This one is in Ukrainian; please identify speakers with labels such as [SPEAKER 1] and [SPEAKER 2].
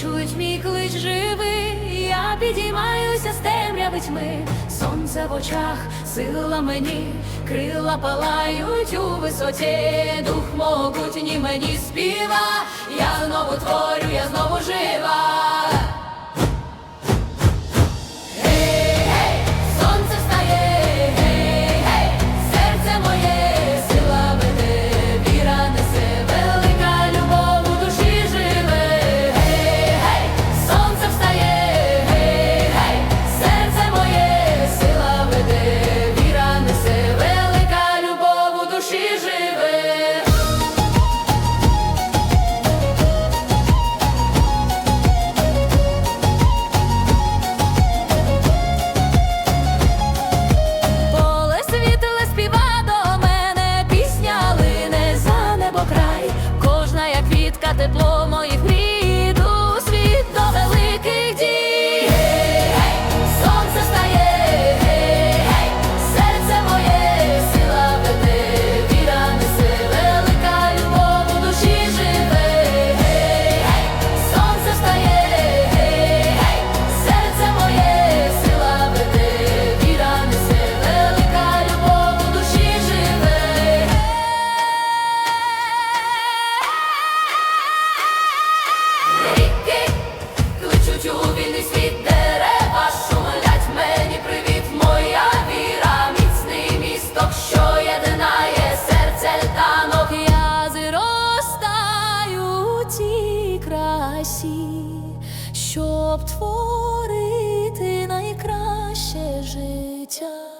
[SPEAKER 1] чують мій клич живий, я підіймаюся з темряви тьми, сонце в очах, сила мені, крила палають у висоті, дух могутній мені співа, я знову творю, я знову жива. Ріки кличуть у вільний світ дерева, шумлять мені привіт, моя віра, міцний місток, що єдинає серце танок. Я зростаю красі, щоб творити найкраще життя.